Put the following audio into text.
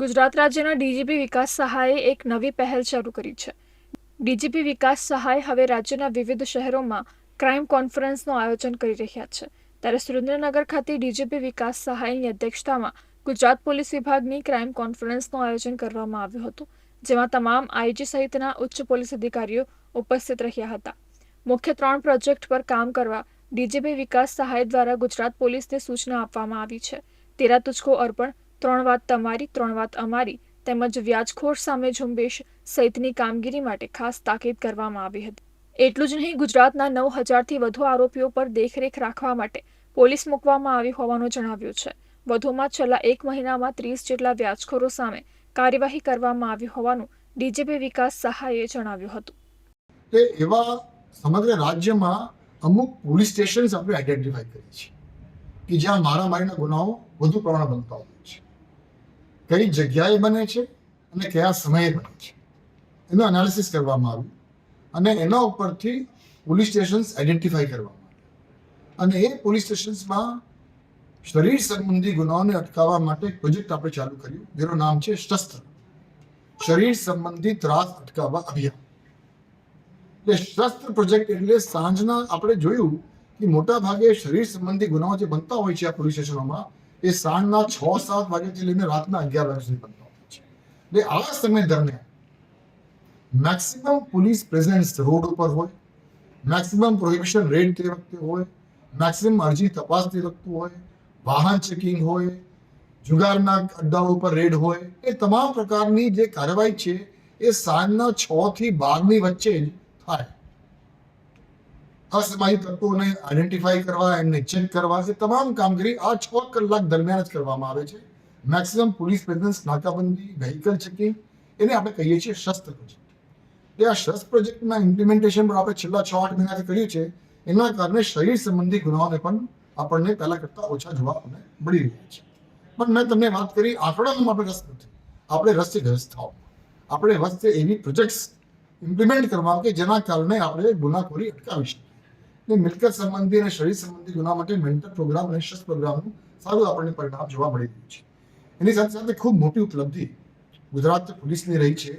ગુજરાત રાજ્યના ડીજીપી વિકાસ સહાયે એક નવી પહેલ શરૂ કરી છે. ડીજીપી વિકાસ સહાય હવે રાજ્યના વિવિધ શહેરોમાં ક્રાઇમ કોન્ફરન્સનું આયોજન કરી રહ્યા છે. ત્યારે સુરેન્દ્રનગર ખાતે ડીજીપી વિકાસ સહાયની અધ્યક્ષતામાં ગુજરાત પોલીસ વિભાગની ક્રાઇમ કોન્ફરન્સનું આયોજન કરવામાં આવ્યું હતું, જેમાં તમામ આઈજી સહિતના ઉચ્ચ પોલીસ અધિકારીઓ ઉપસ્થિત રહ્યા હતા. મુખ્ય ત્રણ પ્રોજેક્ટ પર કામ કરવા ડીજીપી વિકાસ સહાય દ્વારા ગુજરાત પોલીસને સૂચના આપવામાં આવી છે. તેરા તુચકો અર્પણ ત્રણ વાત તમારી, ત્રણ વાત અમારી. તેમજ વ્યાજખોર સામે ઝુંબેશ સહિતની કામગીરી માટે ખાસ તાકીદ કરવામાં આવી હતી. એટલું જ નહીં, ગુજરાતના નવ હજારથી વધુ આરોપીઓ પર દેખરેખ રાખવા માટે પોલીસ મૂકવામાં આવી હોવાનું જણાવ્યું છે. વધુમાં છેલ્લા એક મહિનામાં ત્રીસ જેટલા વ્યાજખોરો સામે કાર્યવાહી કરવામાં આવી હોવાનું ડીજીપી વિકાસ સહાયે જણાવ્યું હતું. એવા સમગ્ર રાજ્યમાં અમુક પોલીસ સ્ટેશન્સ આપણે આઈડેન્ટિફાઈ કરી છે કે જ્યાં મારામારીના ગુનાઓ વધુ પ્રમાણમાં બનતા હોય છે. કઈ જગ્યાએ બને છે અને કયા સમયે બને છે. એનું એનાલિસિસ કરવામાં આવ્યું અને એના ઉપરથી પોલીસ સ્ટેશન્સ આઈડેન્ટિફાઈ કરવામાં આવ્યું. અને એ પોલીસ સ્ટેશન્સમાં શરીર સંબંધી ગુનાઓને અટકાવવા માટે એક પ્રોજેક્ટ આપણે ચાલુ કર્યું. જેનું નામ છે શસ્ત્ર. શરીર સંબંધી ત્રાસ અટકાવવા અભિયાન. એટલે શસ્ત્ર પ્રોજેક્ટ એટલે સાંજના આપણે જોયું કે મોટા ભાગે શરીર સંબંધી ગુનાઓ જે બનતા હોય છે આ પોલીસ સ્ટેશનોમાં એ સાંજના છ, સાત વાગ્યાથી લઈને રાતના અગિયાર વાગ્યા સુધી બનતા હોય છે. એટલે આ સમય દરમિયાન મેક્સિમમ પોલીસ પ્રેઝન્સ રોડ ઉપર હોય મેક્સિમમ પ્રોહિબિશન રેડ તે વખતે હોય મેક્સિમમ અરજી તપાસ તે વખતે હોય, વાહન ચેકિંગ હોય, જુગારના અડ્ડાઓ ઉપર રેડ હોય, એ તમામ પ્રકારની જે કાર્યવાહી છે એ સાંજના છ થી બારની વચ્ચે જ થાય. અસમાયી તત્વોને આઈડેન્ટિફાઈ કરવા, એમને ચેક કરવા એ તમામ કામગીરી આ છ કલાક દરમિયાન જ કરવામાં આવે છે. મેક્સિમમ પોલીસ પ્રેઝન્સ નાકાબંધી વ્હીકલ ચેકિંગ એને આપણે કહીએ છીએ શસ્ત્ર પ્રોજેક્ટ એ આ શસ્ત્ર પ્રોજેક્ટના ઇમ્પ્લિમેન્ટેશન પર આપણે છેલ્લા છ આઠ મહિનાથી કર્યું છે એના કારણે શરીર સંબંધી ગુનાઓને પણ આપણને પહેલાં કરતાં ઓછા જોવા આપણને મળી રહ્યા છે. પણ મેં તમને વાત કરી આંકડામાં આપણે રસ નથી. આપણે રસ્તે ગ્રસ્ત થાવ આપણે વસ્તે એવી પ્રોજેક્ટ્સ ઇમ્પ્લિમેન્ટ કરવા કે જેના કારણે આપણે ગુનાખોરી અટકાવી શકીએ. ને મિલકત સંબંધી અને શરીર સંબંધી ગુના માટે મેન્ટલ પ્રોગ્રામ અને શસ્ત્ર પ્રોગ્રામનું સારું આપણને પરિણામ જોવા મળી રહ્યું છે. એની સાથે સાથે ખૂબ મોટી ઉપલબ્ધિ ગુજરાત પોલીસની રહી છે.